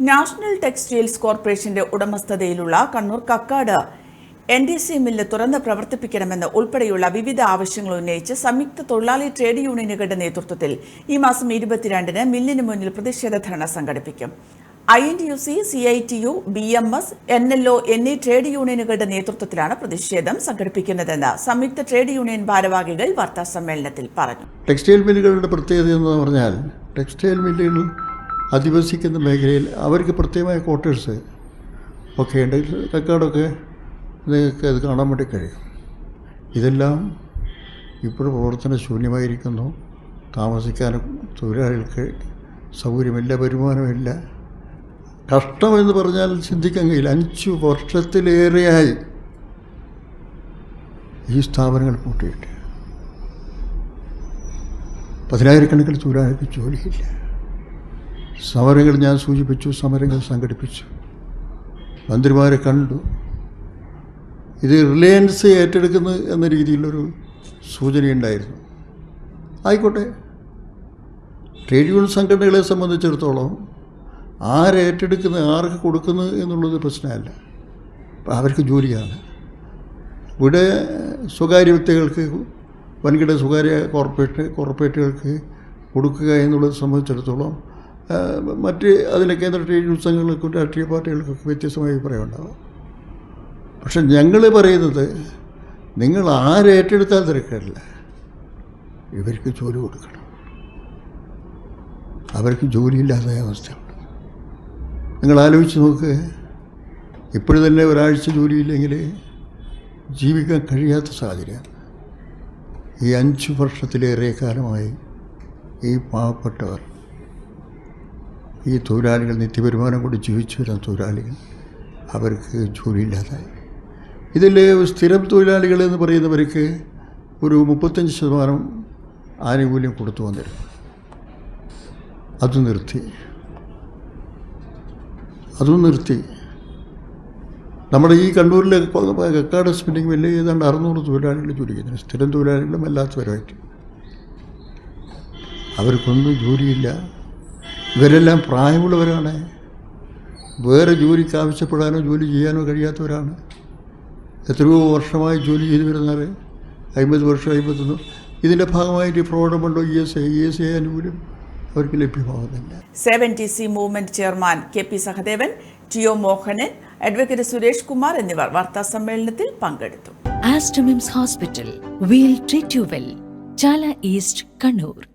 National textiles കോർപ്പറേഷന്റെ ഉടമസ്ഥതയിലുള്ള Kannur Kakkad N D C mill തുറന്ന് പ്രവർത്തിപ്പിക്കണമെന്ന് ഉൾപ്പെടെയുള്ള വിവിധ ആവശ്യങ്ങൾ ഉന്നയിച്ച് സംയുക്ത തൊഴിലാളി ട്രേഡ് യൂണിയനുകളുടെ നേതൃത്വത്തിൽ ഈ മാസം ഇരുപത്തിരണ്ടിന് മില്ലിന് മുന്നിൽ പ്രതിഷേധ ധർണ സംഘടിപ്പിക്കും. I N T U C C I T U B M S N L O എന്നീ ട്രേഡ് യൂണിയനുകളുടെ നേതൃത്വത്തിലാണ് പ്രതിഷേധം സംഘടിപ്പിക്കുന്നതെന്ന് സംയുക്ത ട്രേഡ് യൂണിയൻ ഭാരവാഹികൾ വാർത്താ സമ്മേളനത്തിൽ പറഞ്ഞു. ടെക്സ്റ്റൈൽ മില്ലുകളുടെ പ്രത്യേകത എന്ന് പറഞ്ഞാൽ ടെക്സ്റ്റൈൽ മില്ലുകൾ അധിവസിക്കുന്ന മേഖലയിൽ അവർക്ക് പ്രത്യേകമായ ക്വാർട്ടേഴ്സ് ഒക്കെ ഉണ്ട്. കക്കാടൊക്കെ നിങ്ങൾക്ക് അത് കാണാൻ വേണ്ടി കഴിയും. ഇതെല്ലാം ഇപ്പോൾ പ്രവർത്തന ശൂന്യമായിരിക്കുന്നു. താമസിക്കാനും തൊഴിലാളികൾക്ക് സൗകര്യമില്ല വരുമാനമില്ല. കഷ്ടമെന്ന് പറഞ്ഞാൽ ചിന്തിക്കാൻ കഴിയില്ല. അഞ്ച് വർഷത്തിലേറെയായി ഈ സ്ഥാപനങ്ങൾ പൂട്ടിയിട്ട്. പതിനായിരക്കണക്കിന് തൊഴിലാളികൾക്ക് ജോലിയില്ല. സമരങ്ങൾ ഞാൻ സൂചിപ്പിച്ചു സമരങ്ങൾ സംഘടിപ്പിച്ചു. മന്ത്രിമാരെ കണ്ടു. ഇത് റിലയൻസ് ഏറ്റെടുക്കുന്നു എന്ന രീതിയിലൊരു സൂചനയുണ്ടായിരുന്നു. ആയിക്കോട്ടെ. ട്രേഡ് യൂണിയൻ സംഘടനകളെ സംബന്ധിച്ചിടത്തോളം ആരേറ്റെടുക്കുന്നു ആർക്ക് കൊടുക്കുന്നു എന്നുള്ളത് പ്രശ്നമല്ല. അവർക്ക് ജോലിയാണ്. ഇവിടെ സ്വകാര്യ വ്യക്തികൾക്ക് വൻകിട സ്വകാര്യ കോർപ്പറേറ്റ് കോർപ്പറേറ്റുകൾക്ക് കൊടുക്കുക എന്നുള്ളത് സംബന്ധിച്ചിടത്തോളം മറ്റ് അതിലെ കേന്ദ്ര ട്രേഡ് യൂണിയൻ സംഘങ്ങൾക്കും രാഷ്ട്രീയ പാർട്ടികൾക്കൊക്കെ വ്യത്യസ്തമായ അഭിപ്രായം ഉണ്ടാകും പക്ഷെ ഞങ്ങൾ പറയുന്നത് നിങ്ങൾ ആരേറ്റെടുത്താൽ തിരക്കില്ല ഇവർക്ക് ജോലി കൊടുക്കണം. അവർക്ക് ജോലിയില്ലാത്ത അവസ്ഥയുണ്ട്. നിങ്ങൾ ആലോചിച്ച് നോക്ക്. ഇപ്പോഴും തന്നെ ഒരാഴ്ച ജോലിയില്ലെങ്കിൽ ജീവിക്കാൻ കഴിയാത്ത സാഹചര്യമാണ്. ഈ അഞ്ച് വർഷത്തിലേറെ കാലമായി ഈ പാവപ്പെട്ടവർ ഈ തൊഴിലാളികൾ നിത്യവരുമാനം കൊണ്ട് ജീവിച്ചു വരുന്ന തൊഴിലാളികൾ അവർക്ക് ജോലിയില്ലാതായി. ഇതിൽ സ്ഥിരം തൊഴിലാളികൾ എന്ന് പറയുന്നവർക്ക് ഒരു മുപ്പത്തഞ്ച് ശതമാനം ആനുകൂല്യം കൊടുത്തു വന്നിരുന്നു. അത് നിർത്തി. അതും നിർത്തി. നമ്മുടെ ഈ കണ്ണൂരിലെ കക്കാട് സ്പിന്നിങ് മില്ല് ഏതാണ്ട് അറുന്നൂറ് തൊഴിലാളികൾ ജോലി ചെയ്യുന്നു. സ്ഥിരം തൊഴിലാളികളും അല്ലാത്തവരുമായിട്ട്. അവർക്കൊന്നും ജോലിയില്ല. ഇവരെല്ലാം പ്രായമുള്ളവരാണ്. വേറെ ജോലിക്ക് ആവശ്യപ്പെടാനോ ജോലി ചെയ്യാനോ കഴിയാത്തവരാണ്. എത്രയോ വർഷമായി ജോലി ചെയ്തു വരുന്നവർ അമ്പത് വർഷം അമ്പത്തൊന്നും. ഇതിന്റെ ഭാഗമായിട്ട് ഫ്രോഡമുണ്ടോ E S I E S I ആനുകൂല്യം അവർക്ക് ലഭ്യമാകുന്നില്ല. Seven T C movement chairman K P Sahadevan T O Mohanan advocate Suresh Kumar എന്നിവർ വാർത്താ സമ്മേളനത്തിൽ പങ്കെടുത്തു. Aster MIMS hospital we'll treat you well Chala east Kannur.